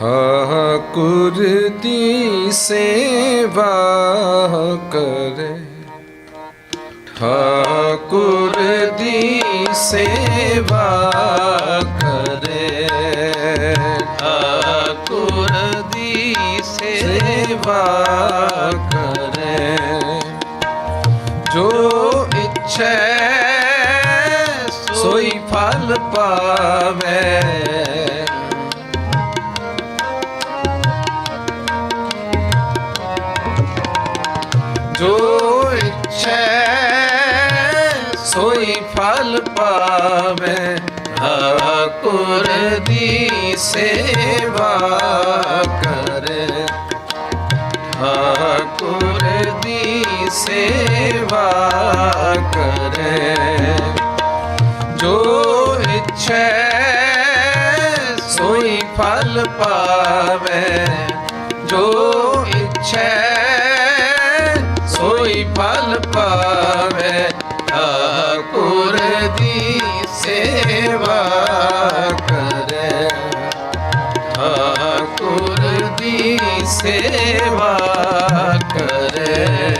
ਠਾਕੁਰ ਸੇਵਾ ਕਰੇ। ਠਾਕੁਰ ਸੇਵਾ ਕਰੇ। ਠਾਕੁਰ ਸੇਵਾ ਕਰੇ। ਜੋ ਇੱਛੈ ਸੋਈ ਫਲ ਪਾਵੇ। ਪਾਵੇ, ਠਾਕੁਰ ਦੀ ਸੇਵਾ ਕਰੇ। ਠਾਕੁਰ ਦੀ ਸੇਵਾ ਕਰੇ। ਜੋ ਇੱਛੈ, ਸੋਈ ਫਲ ਪਾਵੇ। ਜੋ ਇੱਛੈ ਸੇਵਾ ਕਰੇ।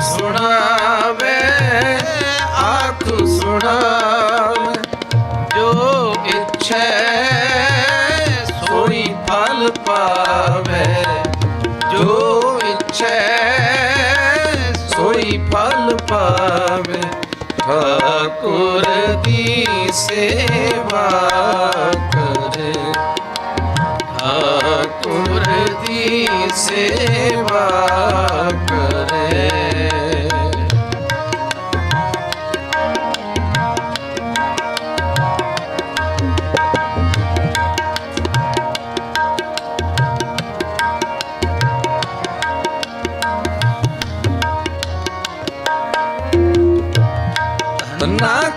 ਸੁਣਾਵੇ, ਆਖ ਸੁਣਾਵੇ, ਜੋ ਇੱਛੈ ਸੋਈ ਫਲ ਪਾਵੇ। ਜੋ ਇੱਛੇ ਸੋਈ ਫਲ ਪਾਵੇ, ਠਾਕੁਰ ਦੀ ਸੇਵਾ ਕਰੇ। ਠਾਕੁਰ ਦੀ ਸੇਵਾ ਨਾ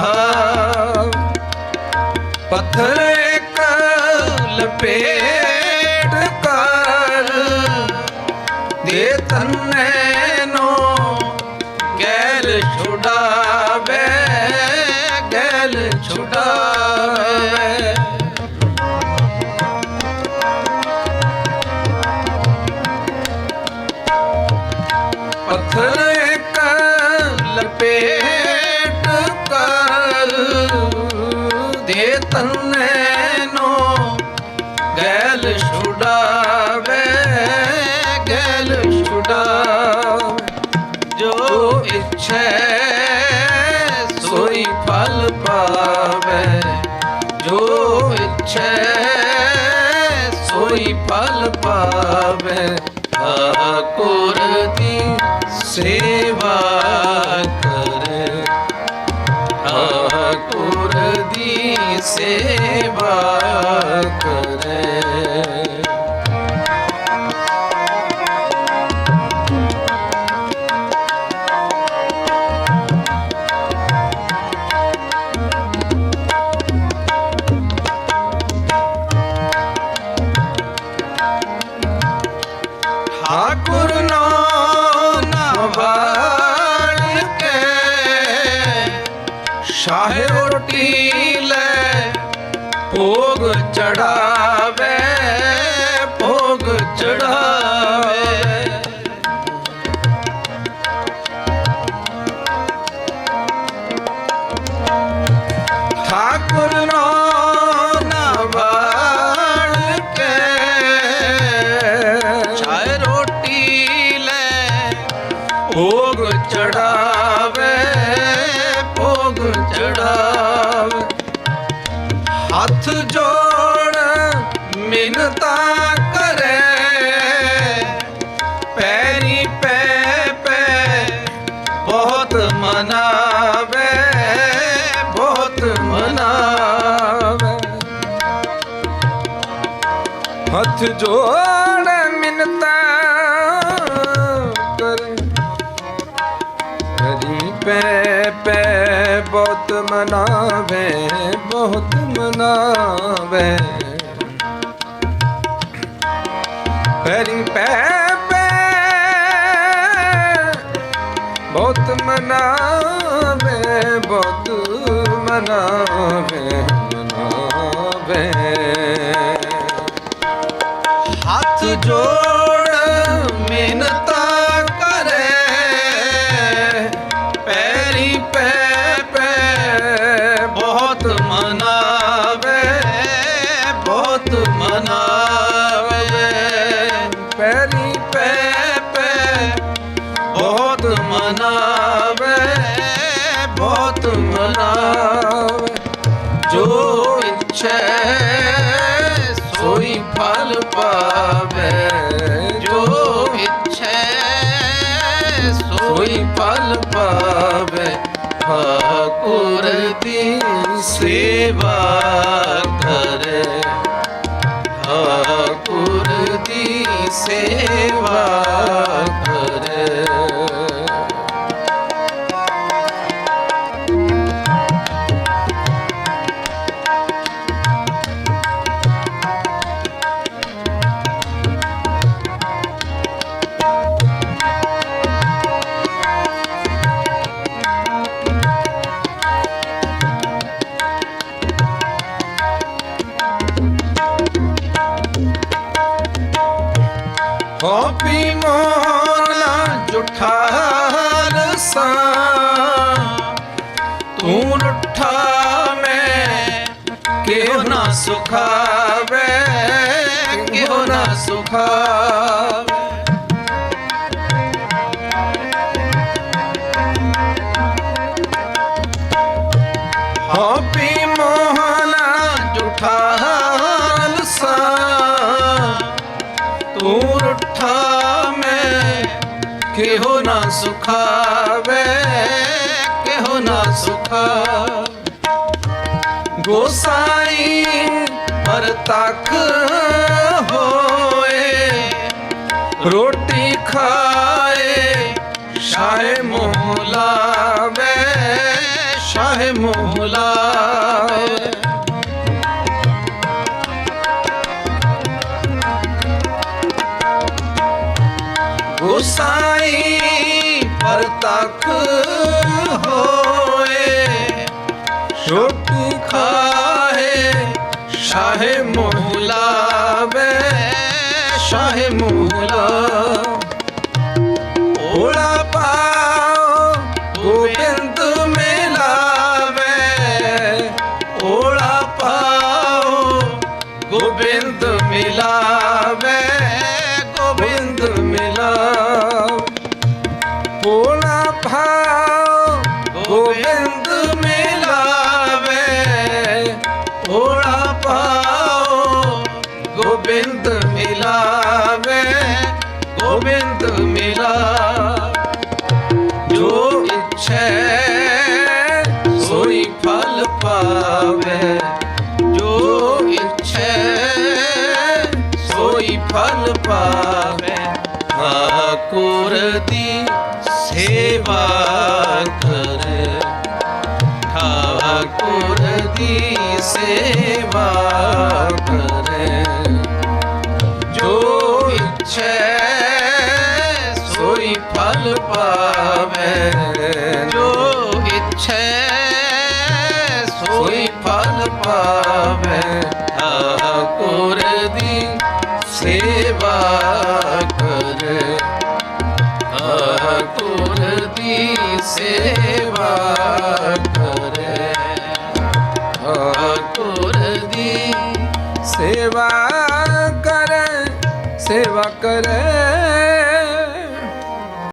ਤੁਧ ਪੱਥਰ ਇੱਕ ਲਪੇਟ ਕਰ ਦੇ ਤੰਨੇ ਨੂੰ ਗੈਲ ਛੁਡਾਵੇ ਗੈਲ ਛੁਡਾਵੇ। ਪੱਥਰ ਸੋਈ ਫਲ ਪਾਵੇ ਜੋ ਇੱਛੈ ਸੋਈ ਫਲ ਪਾਵੇ, ਠਾਕੁਰ ਦੀ ਸੇਵਾ ਕਰੇ। ਠਾਕੁਰ ਦੀ ਸੇਵਾ ਕਰੇ। ਠਾਕੁਰ ਨਾਮ ਵਾਲ ਕੇ ਸ਼ਾਹ ਰੋਟੀ ਲੈ ਭੋਗ ਚੜਾ ਜੋੜ ਮਿੰਨਤਾ ਕਰੇ। ਹਰੀ ਪੈ ਪੈ ਬਹੁਤ ਮਨਾਵੇ ਬਹੁਤ ਮਨਾਵੇ। ਹਰੀ ਪੈ ਪੈ ਬਹੁਤ ਮਨਾਵੇ ਬਹੁਤ ਮਨਾਵੇ ਮਨਾਵੇ। ਫਲ ਪਾਵੇ ਠਾਕੁਰ ਦੀ ਸੇਵਾ ਕਰੇ। ਠਾਕੁਰ ਦੀ ਸੇਵਾ ਹੋਪੀ ਮੋਨਾ ਜੁਠਾ ਰਸਾ। ਤੂੰ ਰੁੱਠਾ ਮੈਂ ਕਿਉ ਨਾ ਸੁਖਾਵੇ, ਕਿਉ ਨਾ ਸੁਖਾਵੇ? ਹੋਪੀ ਮੋਹਨਾ ਜੁਠਾ ਕਿਹੋ ਨਾ ਸੁਖਾਵੇ, ਕਿਹੋ ਨਾ ਸੁਖਾ। ਗੋਸਾਈ ਪਰ ਤੱਕ ਹੋਏ, ਰੋਟੀ ਖਾਏ, ਸ਼ਾਹ ਮੋਹਲਾਵੇ ਸ਼ਾਹ ਮੋਲਾ ਤੱਕ ਹੋਏ ਰੋਟੀ ਖਾਏ ਸ਼ਾਹ ਮੋਹਲਾਵੇ ਸ਼ਾਹ ਠਾਕੁਰ ਦੀ ਸੇਵਾ ਕਰੇ। ਜੋ ਇੱਛੈ, ਸੋਈ ਫਲ ਪਾਵੇ। ਜੋ ਇੱਛੈ, ਸੋਈ ਫਲ ਪਾਵੇ। ਠਾਕੁਰ ਦੀ ਸੇਵਾ ਕਰੇ। ਠਾਕੁਰ ਦੀ ਸੇਵਾ ਸੇਵਾ ਕਰੇ ਸੇਵਾ ਕਰੇ।